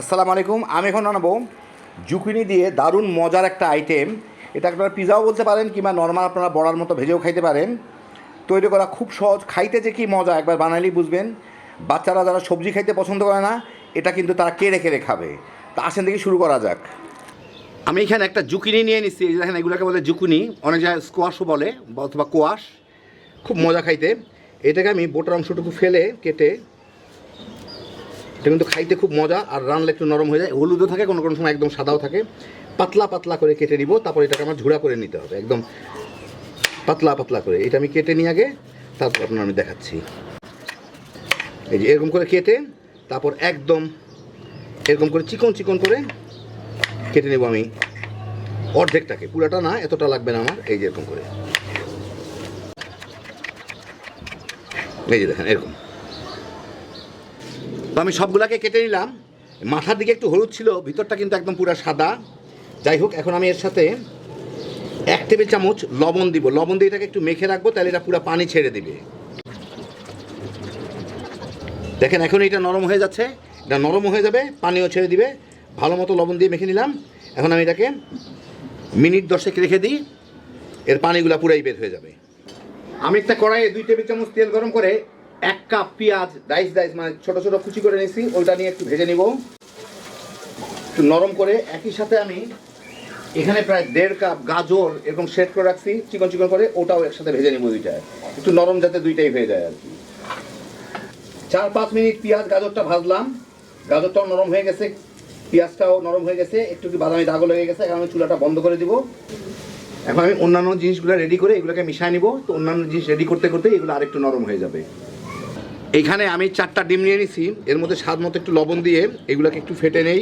আসসালামু আলাইকুম, আমি এখন বানাবো জুকিনি দিয়ে দারুণ মজার একটা আইটেম এটা আপনারা পিজাও বলতে পারেন কিংবা নর্মাল আপনারা বড়ার মতো ভেজেও খাইতে পারেন। তৈরি করা খুব সহজ, খাইতে যে কী মজা, একবার বানালেই বুঝবেন। বাচ্চারা যারা সবজি খাইতে পছন্দ করে না, এটা কিন্তু তারা কেড়ে কেড়ে খাবে। তা আসেন থেকে শুরু করা যাক। আমি এখানে একটা জুকিনি নিয়ে নিচ্ছি দেখেন এগুলোকে বলে জুকুনি, অনেক জায়গায় স্কোয়াশও বলে অথবা কোয়াশ খুব মজা খাইতে। এটাকে আমি বোটার অংশটুকু ফেলে কেটে এটা কিন্তু খাইতে খুব মজা, আর রানলে একটু নরম হয়ে যায়। হলুদও থাকে, কোনো কোনো সময় একদম সাদাও থাকে। পাতলা পাতলা করে কেটে নিব, তারপর এটাকে আমার ঝুড়া করে নিতে হবে, একদম পাতলা পাতলা করে। এটা আমি কেটে নিয়ে আগে তারপর আপনার আমি দেখাচ্ছি। এই যে এরকম করে কেটে, তারপর একদম এরকম করে চিকন চিকন করে কেটে নেব আমি অর্ধেকটাকে। পুরাটা না, এতটা লাগবে না আমার, এই যে এরকম করে। এই যে দেখেন, এরকম। তো আমি সবগুলাকে কেটে নিলাম। মাথার দিকে একটু হলুদ ছিল, ভিতরটা কিন্তু একদম পুরো সাদা। যাই হোক, এখন আমি এর সাথে এক টেবিল চামচ লবণ দিব। লবণ দিয়ে এটাকে একটু মেখে রাখব, তাহলে এটা পুরো পানি ছেড়ে দিবে। দেখেন, এখন এটা নরম হয়ে যাচ্ছে। এটা নরম হয়ে যাবে, পানিও ছেড়ে দিবে। ভালো মতো লবণ দিয়ে মেখে নিলাম। এখন আমি এটাকে মিনিট দশেক রেখে দিই। এর পানিগুলো পুরাই বের হয়ে যাবে। আমি একটা কড়াইয়ে দুই টেবিল চামচ তেল গরম করে এক কাপ পেঁয়াজ ডাইস ডাইস মানে ছোট ছোট কুচি করে নিয়েছি, ওইটা নিয়ে একটু ভেজে নিব। একটু নরম করে একই সাথে আমি এখানে প্রায় দেড় কাপ গাজর এরকম সেট করে রাখছি, চিকন চিকন করে, ওটাও একসাথে ভেজে নিব দুইটা একটু নরম যাতে দুইটাই হয়ে যায় আর কি। চার, পাঁচ মিনিট পেঁয়াজ, গাজরটা ভাজলাম। গাজরটাও নরম হয়ে গেছে, পেঁয়াজটাও নরম হয়ে গেছে, একটু একটু বাদামি দাগও লেগে গেছে, এখন আমি চুলাটা বন্ধ করে দিব। এখন আমি অন্যান্য জিনিসগুলো রেডি করে এগুলোকে মিশিয়ে নিব। তো অন্যান্য জিনিস রেডি করতে করতে এগুলো আরেকটু নরম হয়ে যাবে। এইখানে আমি চারটা ডিম নিয়ে নিছি। এর মধ্যে স্বাদ মতো একটু লবণ দিয়ে এগুলোকে একটু ফেটে নেই।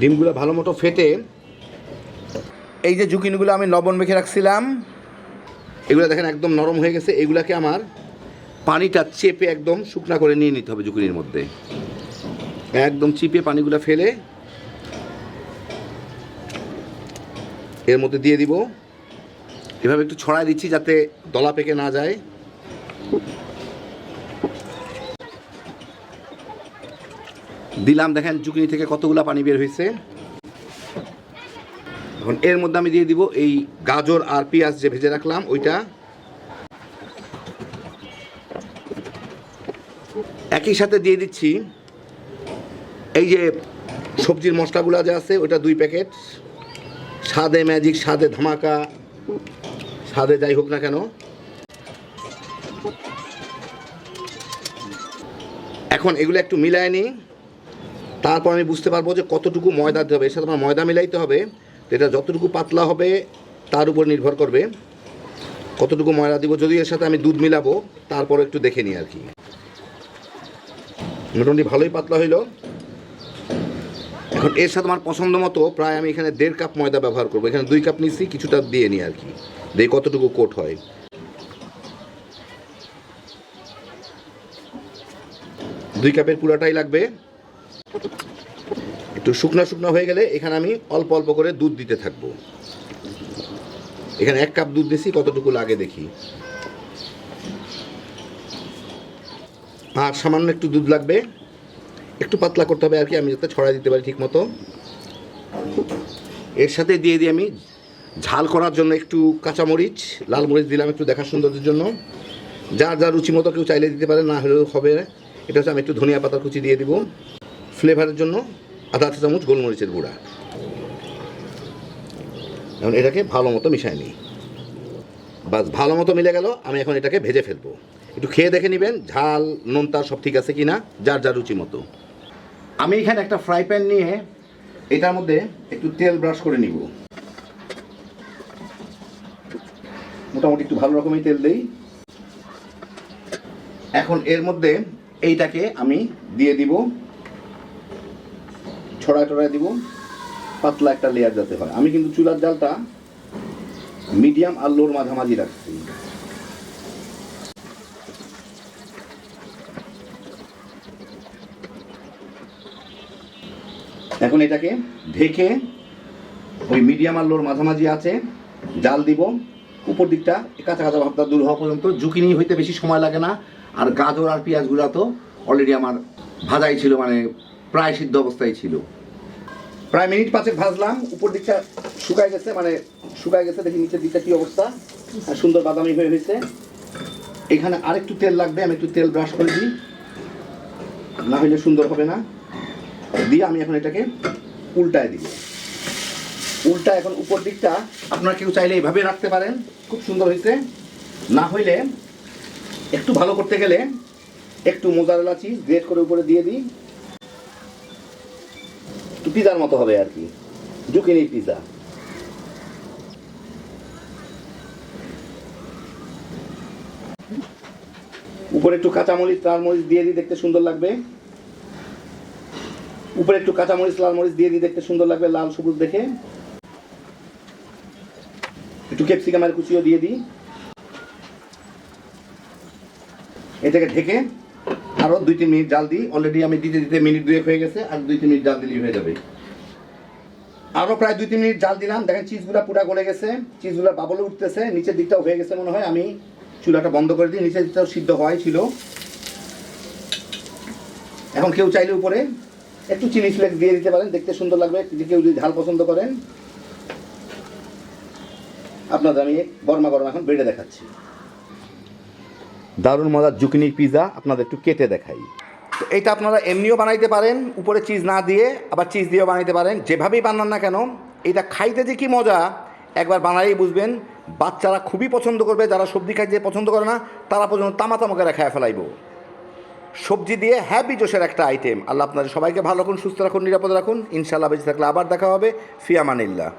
ডিমগুলো ভালো মতো ফেটে। এই যে জুকিনগুলো আমি লবণ মেখে রাখছিলাম, এগুলো দেখেন একদম নরম হয়ে গেছে। এগুলাকে আমার পানিটা চেপে একদম শুকনা করে নিয়ে নিতে হবে জুকিনির মধ্যে। একদম চিপে পানিগুলো ফেলে এর মধ্যে দিয়ে দিব। এভাবে একটু ছড়াই দিচ্ছি যাতে দলা পেকে না যায়। দিলাম, দেখেন জুকিনি থেকে কতগুলা পানি বের হয়েছে। এখন এর মধ্যে আমি দিয়ে দিব এই গাজর আর পেঁয়াজ যে ভেজে রাখলাম, ওইটা। একই সাথে দিয়ে দিচ্ছি এই যে সবজির মশলাগুলো যে আছে, ওইটা দুই প্যাকেট। স্বাদে ম্যাজিক স্বাদে ধামাকা স্বাদে যাই হোক না কেন। এখন এগুলো একটু মিলায় নিই। তারপর আমি বুঝতে পারব যে কতটুকু ময়দা দিতে হবে। এর সাথে আমার ময়দা মিলাইতে হবে। এটা যতটুকু পাতলা হবে, তার উপর নির্ভর করবে। কতটুকু ময়দা দিব, যদি এর সাথে আমি দুধ মিলাবো, তারপর একটু দেখে নিই আর কি। মোটামুটি ভালোই পাতলা হইল। এখন এর সাথে আমার পছন্দ মতো প্রায় আমি এখানে দেড় কাপ ময়দা ব্যবহার করব। এখানে দুই কাপ নিচ্ছি কিছুটা দিয়ে নিই আর কি। দেখি কতটুকু কোট হয়? দুই কাপের পুরাটাই লাগবে। একটু শুকনো শুকনো হয়ে গেলে এখানে আমি অল্প অল্প করে দুধ দিতে থাকব। এখানে এক কাপ দুধ দিছি কতটুকু লাগে দেখি। আর সামান্য একটু দুধ লাগবে। একটু পাতলা করতে হবে আর কি, আমি যাতে ছড়া দিতে পারি ঠিক মতো এর সাথে দিয়ে দিই আমি ঝাল করার জন্য একটু কাঁচামরিচ, লাল মরিচ দিলাম একটু দেখার সৌন্দর্যের জন্য। যার যার রুচি মতো কেউ চাইলে দিতে পারে, না হলেও হবে। এটা হচ্ছে আমি একটু ধনিয়া পাতার কুচি দিয়ে দিব ফ্লেভারের জন্য। আধা চা চামচ, গোলমরিচের গুঁড়া। এখন এটাকে ভালো মতো মিশাই নিই। বাস, ভালো মতো মিলে গেল, আমি এখন এটাকে ভেজে ফেলব। একটু খেয়ে দেখে নেবেন, ঝাল, নোনতা সব ঠিক আছে কি না যার যার রুচি মতো। আমি এখানে একটা ফ্রাই প্যান নিয়ে এটার মধ্যে একটু তেল ব্রাশ করে নিব। মোটামুটি একটু ভালো রকমই তেল দেই। এখন এর মধ্যে এইটাকে আমি দিয়ে দিব। ছড়ায় টড়ায় দিব। পাতলা একটা লেয়ার যাতে হয়। আমি কিন্তু চুলার জালটা মিডিয়াম আর লোর মাঝামাঝি রাখছি। এখন এটাকে ঢেকে ওই মিডিয়াম আর লোর মাঝামাঝি আছে, জাল দিব। উপর দিকটা কাঁচা কাঁচা ভাবটা দূর হওয়া পর্যন্ত জুকিনি হইতে বেশি সময় লাগে না। আর গাজর আর পেঁয়াজগুলো তো অলরেডি আমার ভাজাই ছিল মানে প্রায় সিদ্ধ অবস্থায় ছিল। প্রায় মিনিট পাঁচেক ভাজলাম উপর দিকটা শুকায় গেছে মানে শুকায় গেছে, দেখি নিচের দিকটা কি অবস্থা। আর সুন্দর বাদামি হয়ে হয়েছে। এখানে আরেকটু তেল লাগবে, আমি একটু তেল ব্রাশ করে দিই। না হলে সুন্দর হবে না। দিয়ে আমি এখন এটাকে উল্টায় দিব। উল্টা এখন উপর দিকটা আপনারা কেউ চাইলে এইভাবে রাখতে পারেন, খুব সুন্দর হয়েছে না হইলে একটু ভালো করতে গেলে একটু মোজারেলা চিজ গ্রেট করে উপরে দিয়ে দিই। একটু পিজার মতো হবে আর কি। Zucchini pizza. উপরে একটু কাঁচামরিচ লাল মরিচ দিয়ে দিই, দেখতে সুন্দর লাগবে। উপরে একটু কাঁচামরিচ লাল মরিচ দিয়ে দিই, দেখতে সুন্দর লাগবে, লাল সবুজ দেখে। একটু ক্যাপসিকামের কুচিও দিয়ে দিই। এটাকে ঢেকে আরও দুই তিন মিনিট জাল দিই। অলরেডি আমি দিতে দিতে মিনিট দুয়েক হয়ে গেছে আর দুই তিন মিনিট জাল দিলেই হয়ে যাবে। আরও প্রায় দুই তিন মিনিট জাল দিলাম। দেখেন চিজগুলা পুরা গলে গেছে। চিজগুলা বাবলে উঠতেছে। নিচের দিকটাও হয়ে গেছে মনে হয়। আমি চুলাটা বন্ধ করে দিই। নিচের দিকটাও সিদ্ধ হওয়াই ছিল। এখন কেউ চাইলে উপরে একটু চিনি ফ্লেক্স দিয়ে দিতে পারেন, দেখতে সুন্দর লাগবে। কেউ যদি ঝাল পছন্দ করেন, আপনাদের আমি গরমা গরম এখন বেড়ে দেখাচ্ছি। দারুণ মজার জুকিনি পিৎজা আপনাদের একটু কেটে দেখাই। তো এটা আপনারা এমনিও বানাইতে পারেন, উপরে চিজ না দিয়ে আবার চিজ দিয়েও বানাইতে পারেন, যেভাবেই বানান না কেন, এটা খাইতে যে কি মজা, একবার বানালেই বুঝবেন, বাচ্চারা খুবই পছন্দ করবে, যারা সবজি খাইতে পছন্দ করে না, তারা পর্যন্ত তামা তামা খায় ফেলাইব। সবজি দিয়ে হ্যাপি জোশের একটা আইটেম আল্লাহ আপনাদের সবাইকে ভালো রাখুন, সুস্থ রাখুন, নিরাপদ রাখুন। ইনশাল্লাহ বেঁচে থাকলে আবার দেখা হবে। ফিয়ামানিল্লাহ।